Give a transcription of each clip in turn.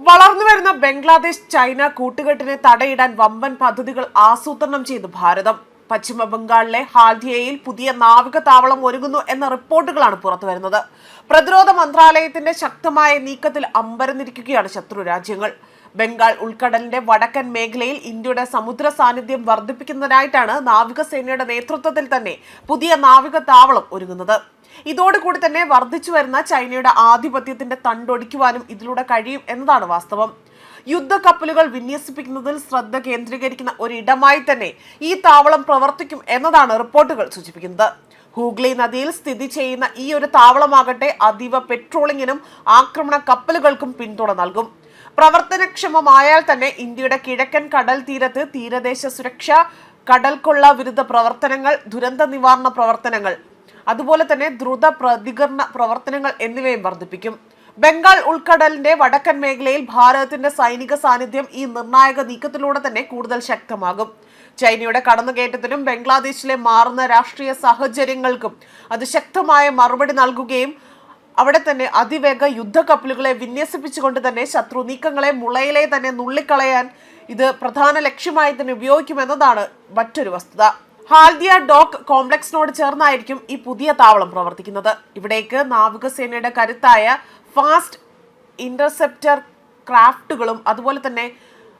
വളർന്നു വരുന്ന ബംഗ്ലാദേശ് ചൈന കൂട്ടുകെട്ടിനെ തടയിടാൻ വമ്പൻ പദ്ധതികൾ ആസൂത്രണം ചെയ്തു ഭാരതം. പശ്ചിമ ബംഗാളിലെ ഹാൽദിയയിൽ പുതിയ നാവിക താവളം ഒരുങ്ങുന്നു എന്ന റിപ്പോർട്ടുകളാണ് പുറത്തു വരുന്നത്. പ്രതിരോധ മന്ത്രാലയത്തിന്റെ ശക്തമായ നീക്കത്തിൽ അമ്പരന്നിരിക്കുകയാണ് ശത്രു രാജ്യങ്ങൾ. ബംഗാൾ ഉൾക്കടലിന്റെ വടക്കൻ മേഖലയിൽ ഇന്ത്യയുടെ സമുദ്ര സാന്നിധ്യം വർദ്ധിപ്പിക്കുന്നതിനായിട്ടാണ് നാവികസേനയുടെ നേതൃത്വത്തിൽ തന്നെ പുതിയ നാവിക താവളം ഒരുങ്ങുന്നത്. ഇതോടുകൂടി തന്നെ വർദ്ധിച്ചു വരുന്ന ചൈനയുടെ ആധിപത്യത്തിന്റെ തണ്ടൊടിക്കുവാനും ഇതിലൂടെ കഴിയും എന്നതാണ് വാസ്തവം. യുദ്ധക്കപ്പലുകൾ വിന്യസിപ്പിക്കുന്നതിൽ ശ്രദ്ധ കേന്ദ്രീകരിക്കുന്ന ഒരിടമായി തന്നെ ഈ താവളം പ്രവർത്തിക്കും എന്നതാണ് റിപ്പോർട്ടുകൾ സൂചിപ്പിക്കുന്നത്. ഹൂഗ്ലി നദിയിൽ സ്ഥിതി ചെയ്യുന്ന ഈ ഒരു താവളമാകട്ടെ അതീവ പെട്രോളിങ്ങിനും ആക്രമണ കപ്പലുകൾക്കും പിന്തുണ നൽകും. പ്രവർത്തനക്ഷമമായാൽ തന്നെ ഇന്ത്യയുടെ കിഴക്കൻ കടൽ തീരത്ത് തീരദേശ സുരക്ഷ കടൽക്കൊള്ള വിരുദ്ധ പ്രവർത്തനങ്ങൾ ദുരന്ത നിവാരണ പ്രവർത്തനങ്ങൾ അതുപോലെ തന്നെ ദ്രുത പ്രതികരണ പ്രവർത്തനങ്ങൾ എന്നിവയും വർദ്ധിപ്പിക്കും. ബംഗാൾ ഉൾക്കടലിന്റെ വടക്കൻ മേഖലയിൽ ഭാരതത്തിന്റെ സൈനിക സാന്നിധ്യം ഈ നിർണായക നീക്കത്തിലൂടെ തന്നെ കൂടുതൽ ശക്തമാകും. ചൈനയുടെ കടന്നുകയറ്റത്തിനും ബംഗ്ലാദേശിലെ മാറുന്ന രാഷ്ട്രീയ സാഹചര്യങ്ങൾക്കും അത് ശക്തമായ മറുപടി നൽകുകയും അവിടെ തന്നെ അതിവേഗ യുദ്ധക്കപ്പലുകളെ വിന്യസിപ്പിച്ചുകൊണ്ട് തന്നെ ശത്രു നീക്കങ്ങളെ മുളയിലെ തന്നെ നുള്ളിക്കളയാൻ ഇത് പ്രധാന ലക്ഷ്യമായി തന്നെ ഉപയോഗിക്കുമെന്നതാണ് മറ്റൊരു വസ്തുത. ഹാൽദിയ ഡോക്ക് കോംപ്ലക്സിനോട് ചേർന്നായിരിക്കും ഈ പുതിയ താവളം പ്രവർത്തിക്കുന്നത്. ഇവിടേക്ക് നാവികസേനയുടെ കരുത്തായ ഫാസ്റ്റ് ഇന്റർസെപ്റ്റർ ക്രാഫ്റ്റുകളും അതുപോലെ തന്നെ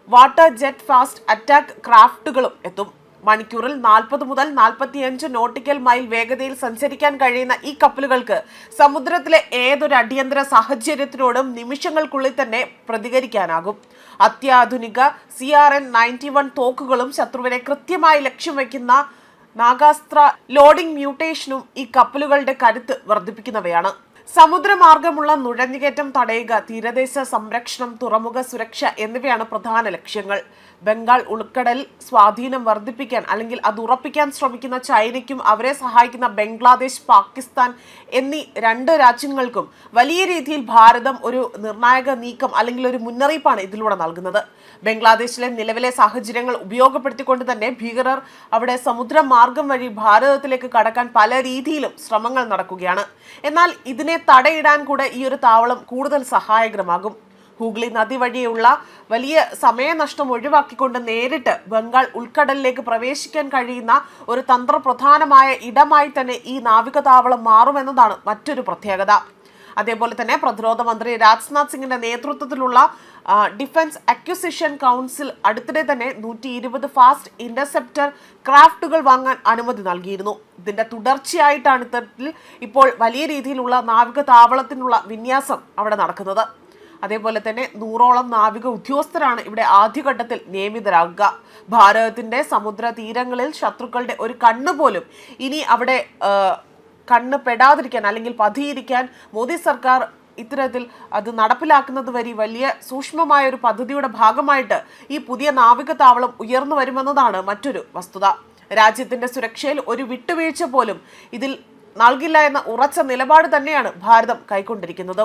വാട്ടർ ജെറ്റ് ഫാസ്റ്റ് അറ്റാക്ക് ക്രാഫ്റ്റുകളും എത്തും. മണിക്കൂറിൽ നാൽപ്പത് മുതൽ നാൽപ്പത്തിയഞ്ച് നോട്ടിക്കൽ മൈൽ വേഗതയിൽ സഞ്ചരിക്കാൻ കഴിയുന്ന ഈ കപ്പലുകൾക്ക് സമുദ്രത്തിലെ ഏതൊരു അടിയന്തര സാഹചര്യത്തിനോടും നിമിഷങ്ങൾക്കുള്ളിൽ തന്നെ പ്രതികരിക്കാനാകും. അത്യാധുനിക C R N ninety one തോക്കുകളും ശത്രുവിനെ കൃത്യമായി ലക്ഷ്യം വയ്ക്കുന്ന നാഗാസ്ത്ര ലോഡിംഗ് മ്യൂട്ടേഷനും ഈ കപ്പലുകളുടെ കരുത്ത് വർദ്ധിപ്പിക്കുന്നവയാണ്. സമുദ്രമാർഗമുള്ള നുഴഞ്ഞുകയറ്റം തടയുക തീരദേശ സംരക്ഷണം തുറമുഖ സുരക്ഷ എന്നിവയാണ് പ്രധാന ലക്ഷ്യങ്ങൾ. ബംഗാൾ ഉൾക്കടൽ സ്വാധീനം വർദ്ധിപ്പിക്കാൻ അല്ലെങ്കിൽ അത് ഉറപ്പിക്കാൻ ശ്രമിക്കുന്ന ചൈനയ്ക്കും അവരെ സഹായിക്കുന്ന ബംഗ്ലാദേശ് പാകിസ്ഥാൻ എന്നീ രണ്ട് രാജ്യങ്ങൾക്കും വലിയ രീതിയിൽ ഭാരതം ഒരു നിർണായക നീക്കം അല്ലെങ്കിൽ ഒരു മുന്നറിയിപ്പാണ് ഇതിലൂടെ നൽകുന്നത്. ബംഗ്ലാദേശിലെ നിലവിലെ സാഹചര്യങ്ങൾ ഉപയോഗപ്പെടുത്തിക്കൊണ്ട് തന്നെ ഭീകരർ അവിടെ സമുദ്രമാർഗം വഴി ഭാരതത്തിലേക്ക് കടക്കാൻ പല രീതിയിലും ശ്രമങ്ങൾ നടക്കുകയാണ്. എന്നാൽ ഇതിനെ തടയിടാൻ കൂടെ ഈ ഒരു താവളം കൂടുതൽ സഹായകരമാകും. ഹൂഗ്ലി നദി വഴിയുള്ള വലിയ സമയനഷ്ടം ഒഴിവാക്കിക്കൊണ്ട് നേരിട്ട് ബംഗാൾ ഉൾക്കടലിലേക്ക് പ്രവേശിക്കാൻ കഴിയുന്ന ഒരു തന്ത്രപ്രധാനമായ ഇടമായി തന്നെ ഈ നാവിക താവളം മാറുമെന്നതാണ് മറ്റൊരു പ്രത്യേകത. അതേപോലെ തന്നെ പ്രതിരോധ മന്ത്രി രാജ്നാഥ് സിംഗിന്റെ നേതൃത്വത്തിലുള്ള ഡിഫൻസ് അക്വിസിഷൻ കൗൺസിൽ അടുത്തിടെ തന്നെ നൂറ്റി ഇരുപത് ഫാസ്റ്റ് ഇന്റർസെപ്റ്റർ ക്രാഫ്റ്റുകൾ വാങ്ങാൻ അനുമതി നൽകിയിരുന്നു. ഇതിന്റെ തുടർച്ചയായിട്ടാണ് ഇത്തരത്തിൽ ഇപ്പോൾ വലിയ രീതിയിലുള്ള നാവിക താവളത്തിനുള്ള വിന്യാസം അവിടെ നടക്കുന്നത്. അതേപോലെ തന്നെ നൂറോളം നാവിക ഉദ്യോഗസ്ഥരാണ് ഇവിടെ ആദ്യഘട്ടത്തിൽ നിയമിതരാകുക. ഭാരതത്തിന്റെ സമുദ്ര തീരങ്ങളിൽ ശത്രുക്കളുടെ ഒരു കണ്ണുപോലും ഇനി അവിടെ കണ്ണ് പെടാതിരിക്കാൻ അല്ലെങ്കിൽ പതിയിരിക്കാൻ മോദി സർക്കാർ ഇത്തരത്തിൽ അത് നടപ്പിലാക്കുന്നത് വരെ വലിയ സൂക്ഷ്മമായ ഒരു പദ്ധതിയുടെ ഭാഗമായിട്ട് ഈ പുതിയ നാവിക താവളം ഉയർന്നു വരുമെന്നതാണ് മറ്റൊരു വസ്തുത. രാജ്യത്തിന്റെ സുരക്ഷയിൽ ഒരു വിട്ടുവീഴ്ച പോലും ഇതിൽ നൽകില്ല എന്ന ഉറച്ച നിലപാട് തന്നെയാണ് ഭാരതം കൈക്കൊണ്ടിരിക്കുന്നത്.